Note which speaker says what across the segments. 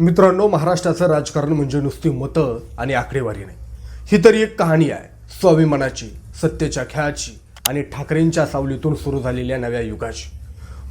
Speaker 1: मित्रांनो महाराष्ट्राचं राजकारण म्हणजे नुसती मतं आणि आकडेवारी नाही. ही तरी एक कहाणी आहे. स्वाभिमानाची सत्तेच्या खेळाची आणि ठाकरेंच्या सावलीतून सुरू झालेल्या नव्या युगाची.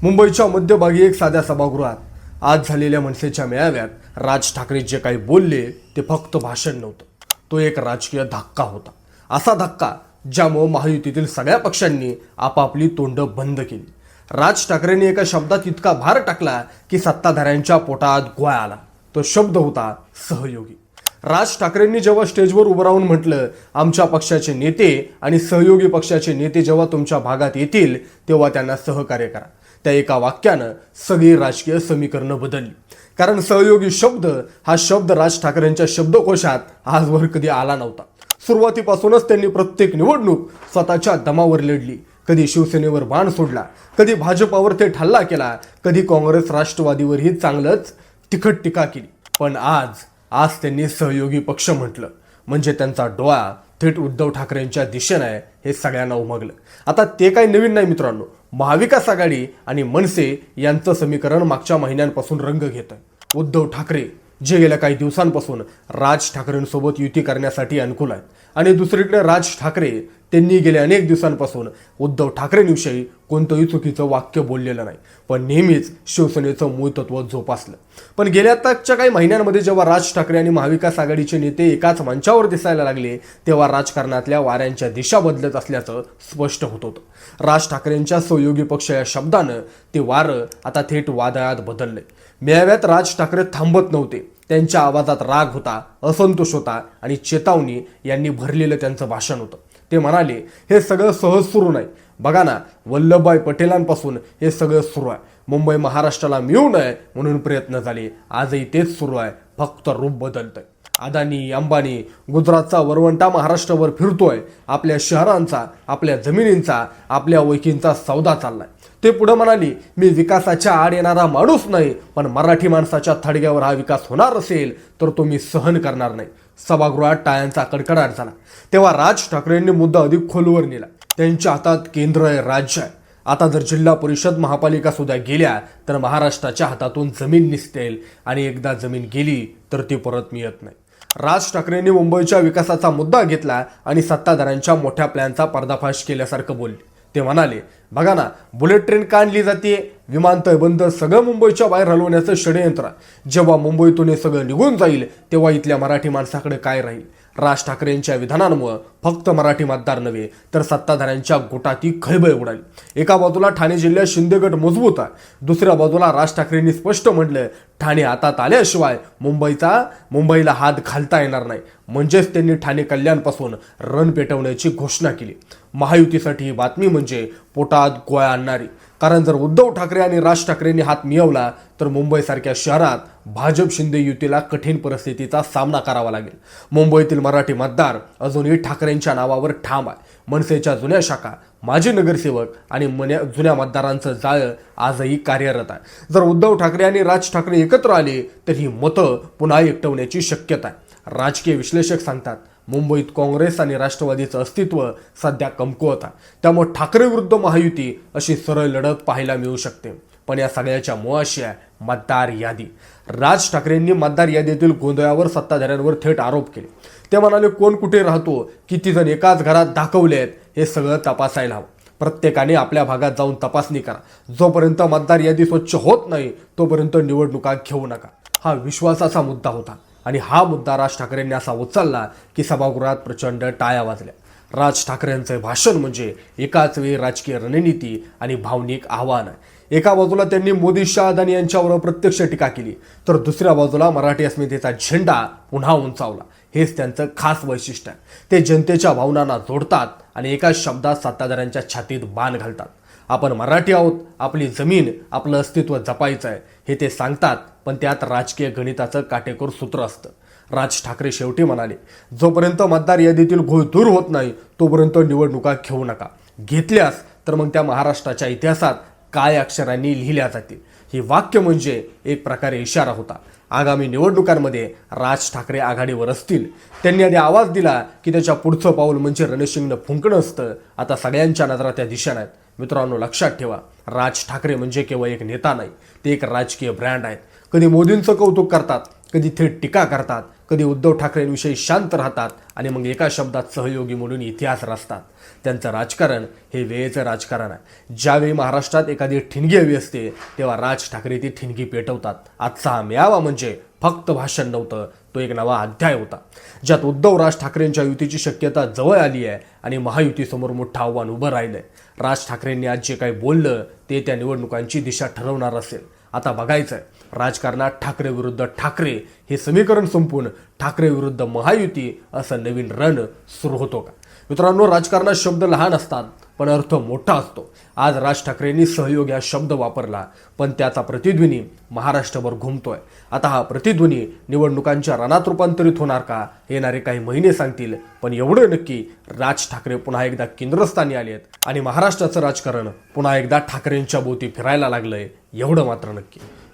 Speaker 1: मुंबईच्या मध्यभागी एक साध्या सभागृहात आज झालेल्या मनसेच्या मेळाव्यात राज ठाकरे जे काही बोलले ते फक्त भाषण नव्हतं. तो एक राजकीय धक्का होता. असा धक्का ज्यामुळं महायुतीतील सगळ्या पक्षांनी आपापली तोंड बंद केली. राज ठाकरेंनी एका शब्दात इतका भार टाकला की सत्ताधाऱ्यांच्या पोटात गोळा आला. तो शब्द होता सहयोगी. राज ठाकरेंनी जेव्हा स्टेजवर उभं राहून म्हटलं आमच्या पक्षाचे नेते आणि सहयोगी पक्षाचे नेते जेव्हा तुमच्या भागात येतील तेव्हा त्यांना सहकार्य करा. त्या एका वाक्यानं सगळी राजकीय समीकरणं बदलली. कारण सहयोगी शब्द हा शब्द राज ठाकरेंच्या शब्दकोशात आजवर कधी आला नव्हता. सुरुवातीपासूनच त्यांनी प्रत्येक निवडणूक स्वतःच्या दमावर लढली. कधी शिवसेनेवर बाण सोडला कधी भाजपावर ते ठल्ला केला कधी काँग्रेस राष्ट्रवादीवरही चांगलंच तिखट टीका केली. पण आज आज त्यांनी सहयोगी पक्ष म्हटलं. म्हणजे त्यांचा डोळा थेट उद्धव ठाकरेंच्या दिशेनं आहे हे सगळ्यांना उमगलं. आता ते काही नवीन नाही मित्रांनो. महाविकास आघाडी आणि मनसे यांचं समीकरण मागच्या महिन्यांपासून रंग घेत आहे उद्धव ठाकरे जे गेल्या काही दिवसांपासून राज ठाकरेंसोबत युती करण्यासाठी अनुकूल आहेत. आणि दुसरीकडे राज ठाकरे त्यांनी गेल्या अनेक दिवसांपासून उद्धव ठाकरेंविषयी कोणतंही चुकीचं वाक्य बोललेलं नाही. पण नेहमीच शिवसेनेचं मूळ तत्व जोपासलं. पण गेल्या आताच्या काही महिन्यांमध्ये जेव्हा राज ठाकरे आणि महाविकास आघाडीचे नेते एकाच मंचावर दिसायला लागले तेव्हा राजकारणातल्या वाऱ्यांच्या दिशा बदलत असल्याचं स्पष्ट होत होतं. राज ठाकरेंच्या सहयोगी पक्ष या शब्दानं ते वारं आता थेट वादळात बदललंय. मेळाव्यात राज ठाकरे थांबत नव्हते. त्यांच्या आवाजात राग होता असंतोष होता आणि चेतावणी यांनी भरलेलं त्यांचं भाषण होतं. ते म्हणाले हे सगळं सहज सुरू नाही. बघा ना वल्लभभाई पटेलांपासून हे सगळं सुरू आहे. मुंबई महाराष्ट्राला मिळू नये म्हणून प्रयत्न झाले. आजही तेच सुरू आहे. फक्त रूप बदलतंय. अदानी अंबानी गुजरातचा वरवंटा महाराष्ट्रावर फिरतोय. आपल्या शहरांचा आपल्या जमिनींचा आपल्या ओळखींचा सौदा चाललाय. ते पुढे म्हणाली मी विकासाच्या आड येणारा माणूस नाही पण मराठी माणसाच्या थडग्यावर हा विकास होणार असेल तर तो मी सहन करणार नाही. सभागृहात टाळ्यांचा कडकडाट झाला. तेव्हा राज ठाकरेंनी मुद्दा अधिक खोलवर नेला. त्यांच्या हातात केंद्र आहे राज्य आहे. आता जर जिल्हा परिषद महापालिका सुद्धा गेल्या तर महाराष्ट्राच्या हातातून जमीन निसतेल आणि एकदा जमीन गेली तर ती परत मिळत नाही. राज ठाकरेंनी मुंबईच्या विकासाचा मुद्दा घेतला आणि सत्ताधाऱ्यांच्या मोठ्या प्लॅनचा पर्दाफाश केल्यासारखं बोलले. ते म्हणाले बघा ना बुलेट ट्रेन का आणली जाते? विमानतळ बंद सगळं मुंबईच्या बाहेर हलवण्याचं षडयंत्र. जेव्हा मुंबईतून हे सगळं निघून जाईल तेव्हा इथल्या मराठी माणसाकडे काय राहील? राज ठाकरेंच्या विधानांमुळे फक्त मराठी मतदार नव्हे तर सत्ताधाऱ्यांच्या गोटाती खळबळ उडाली. एका बाजूला ठाणे जिल्ह्यात शिंदेगड मजबूत आहे दुसऱ्या बाजूला राज ठाकरेंनी स्पष्ट म्हटलं ठाणे हातात आल्याशिवाय मुंबईचा मुंबईला हात घालता येणार नाही. म्हणजेच त्यांनी ठाणे कल्याणपासून रण पेटवण्याची घोषणा केली. महायुतीसाठी ही बातमी म्हणजे पोटात गोळ्या आणणारी. कारण जर उद्धव ठाकरे आणि राज ठाकरेंनी हात मिळवला तर मुंबईसारख्या शहरात भाजप शिंदे युतीला कठीण परिस्थितीचा सामना करावा लागेल. मुंबईतील मराठी मतदार अजूनही ठाकरेंच्या नावावर ठाम आहे. मनसेच्या जुन्या शाखा माजी नगरसेवक आणि मन्या जुन्या मतदारांचं जाळं आजही कार्यरत आहे. जर उद्धव ठाकरे आणि राज ठाकरे एकत्र आले तर ही मतं पुन्हा एकटवण्याची शक्यता आहे. राजकीय विश्लेषक सांगतात मुंबईत काँग्रेस आणि राष्ट्रवादीचं अस्तित्व सध्या कमकुवत आहे. त्यामुळे ठाकरे विरुद्ध महायुती अशी सरळ लढत पाहायला मिळू शकते. पण या सगळ्याच्या मुळाशी आहे मतदार यादी. राज ठाकरेंनी मतदार यादीतील गोंधळावर सत्ताधाऱ्यांवर थेट आरोप केले. ते म्हणाले कोण कुठे राहतो किती जण एकाच घरात दाखवले आहेत हे सगळं तपासायला हवं. प्रत्येकाने आपल्या भागात जाऊन तपासणी करा. जोपर्यंत मतदार यादी स्वच्छ होत नाही तोपर्यंत निवडणुका घेऊ नका. हा विश्वासाचा मुद्दा होता. आणि हा मुद्दा राज ठाकरेंनी असा उचलला की सभागृहात प्रचंड टाळ्या वाजल्या. राज ठाकरेंचे भाषण म्हणजे एकाच वेळी राजकीय रणनीती आणि भावनिक आव्हान. आहे एका बाजूला त्यांनी मोदी शाह अदानी यांच्यावर प्रत्यक्ष टीका केली तर दुसऱ्या बाजूला मराठी अस्मितेचा झेंडा पुन्हा उंचावला. हेच त्यांचं खास वैशिष्ट्य आहे. ते जनतेच्या भावनांना जोडतात आणि एकाच शब्दात सत्ताधाऱ्यांच्या छातीत बाण घालतात. आपण मराठी आहोत आपली जमीन आपलं अस्तित्व जपायचं आहे हे ते सांगतात पण त्यात राजकीय गणिताचं काटेकोर सूत्र असतं. राज ठाकरे शेवटी म्हणाले जोपर्यंत मतदार यादीतील घोळ दूर होत नाही तोपर्यंत निवडणुका घेऊ नका. घेतल्यास तर मग त्या महाराष्ट्राच्या इतिहासात काय अक्षरांनी लिहिल्या जातील. ही वाक्य म्हणजे एक प्रकारे इशारा होता. आगामी निवडणुकांमध्ये राज ठाकरे आघाडीवर असतील. त्यांनी आधी आवाज दिला की त्याच्या पुढचं पाऊल म्हणजे रणशिंगनं फुंकणं असतं. आता सगळ्यांच्या नजरा त्या दिशेनं आहेत. मित्रांनो लक्षात ठेवा राज ठाकरे म्हणजे केवळ एक नेता नाही. ते एक राजकीय ब्रँड आहेत. कधी मोदींचं कौतुक करतात कधी थेट टीका करतात कधी उद्धव ठाकरेंविषयी शांत राहतात आणि मग एका शब्दात सहयोगी म्हणून इतिहास रचतात. त्यांचं राजकारण हे वेळेचं राजकारण आहे. ज्यावेळी महाराष्ट्रात एखादी ठिणगी हवी असते तेव्हा राज ठाकरे ती ठिणगी पेटवतात. आजचा हा मेळावा म्हणजे फक्त भाषण नव्हतं तो एक नवा अध्याय होता. ज्यात उद्धव राज ठाकरेंच्या युतीची शक्यता जवळ आली आहे आणि महायुतीसमोर मोठं आव्हान उभं राहिलंय. राज ठाकरेंनी आज जे काही बोललं ते त्या निवडणुकांची दिशा ठरवणार असेल. आता बघायचं आहे राजकारणात ठाकरे विरुद्ध ठाकरे हे समीकरण संपून ठाकरे विरुद्ध महायुती असं नवीन रण सुरू होतो का? मित्रांनो राजकारणात शब्द लहान असतात पण अर्थ मोठा असतो. आज राज ठाकरेंनी सहयोग हा शब्द वापरला पण त्याचा प्रतिध्वनी महाराष्ट्रभर घुमतोय. आता हा प्रतिध्वनी निवडणुकांच्या रणात रूपांतरित होणार का येणारे काही महिने सांगतील पण एवढं नक्की राज ठाकरे पुन्हा एकदा केंद्रस्थानी आलेत आणि महाराष्ट्राचं राजकारण पुन्हा एकदा ठाकरेंच्या भोवती फिरायला लागलंय एवढं मात्र नक्की.